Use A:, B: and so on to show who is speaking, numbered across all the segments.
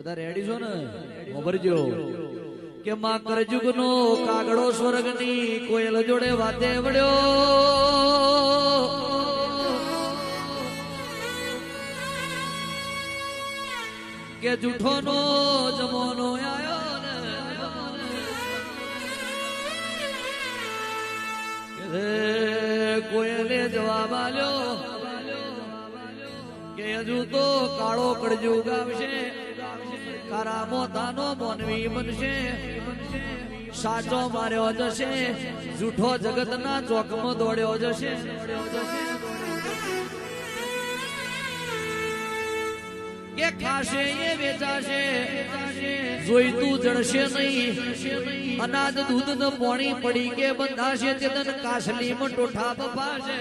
A: બધા રેડી છો ને? ખબરજો કે માં કરજુગ નો કાગડો સ્વર્ગની કોયલ જોડે વાતે વળ્યો. કે જૂઠો નો? જમોનો રે કોયલે જવાબ આલ્યો? કે હજુ તો કાળો કડજુ ગાવશે કારા મોતાનો મોનવી બનશે. સાચો માર્યો જશે. જૂઠો જગતના ચોકમાં દોડ્યો જશે. કે ખાશે એ વેચાશે. જોઈતું જળશે નહીં. અનાજ દૂધ ન પોણી પડી કે બંધાશે. તે તનમાં ટોઠા બપાશે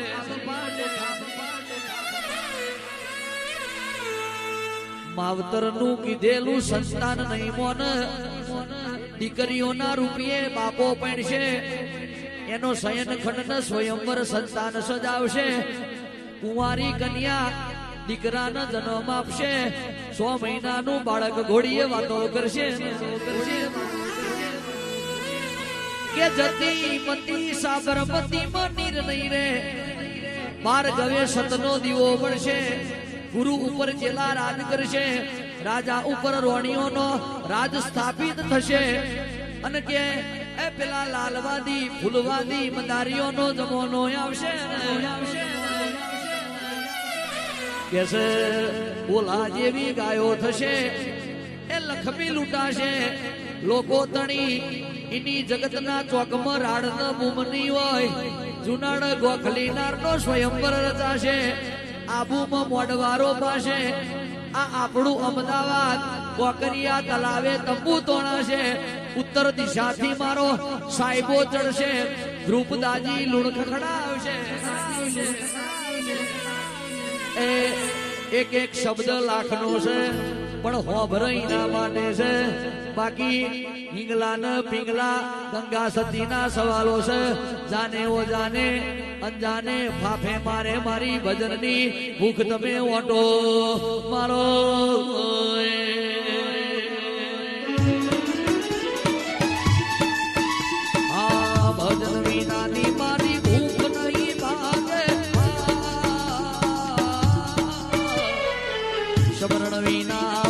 A: માવતરનું કીધેલું સંતાન નહીં મોન. દીકરીઓના રૂપિયે બાપો પડશે એનો શયન ખંડ સ્વયંવર સંતાન સજાવશે. કુંવારી કન્યા દીકરાને જન્મ આપશે. સો મહિનાનું બાળક ઘોડીએ વાતો કરશે. કે જતી મતી સાબરમતી માં નિર્ણય રે બાર ગવે સતનો દીવો પડશે ગુરુ ઉપર જેલા રાજ કરશે, રાજા ઉપર રોણીઓનો રાજ સ્થાપિત થશે. અને કે એ પેલા લાલવાદી, ફૂલવાદી મદારીઓનો જમોનો આવશે આવશે કે છે, ઓલા જેવી ગાયો થશે, એ લખમી લૂંટાશે. લોકો તણી એની જગતના ચોકમાં રાડ બૂમની હોય, જુનાડ ગોખલીનાર નો સ્વયંવર રચાશે. આબુમાં મોડવારો પાસે આ આપણું અમદાવાદ કોકરિયા તલાવે તંબુ તોણાશે ઉત્તર દિશાથી મારો સાહેબો ચડશે. ધ્રુપદાજી લુણખખડા આવશે એક એક શબ્દ લાખનો છે. પણ હોભરઈ ના માટે છે. બાકી હિંગલા ન પિંગલા, ગંગા સતી ના સવાલો છે. જાને ઓ જાને, અંજાને ફાફે મારે મારી ભજનની ભૂખ તમે ઓટો મારો ભજન વિનાની મારી ભૂખ વિના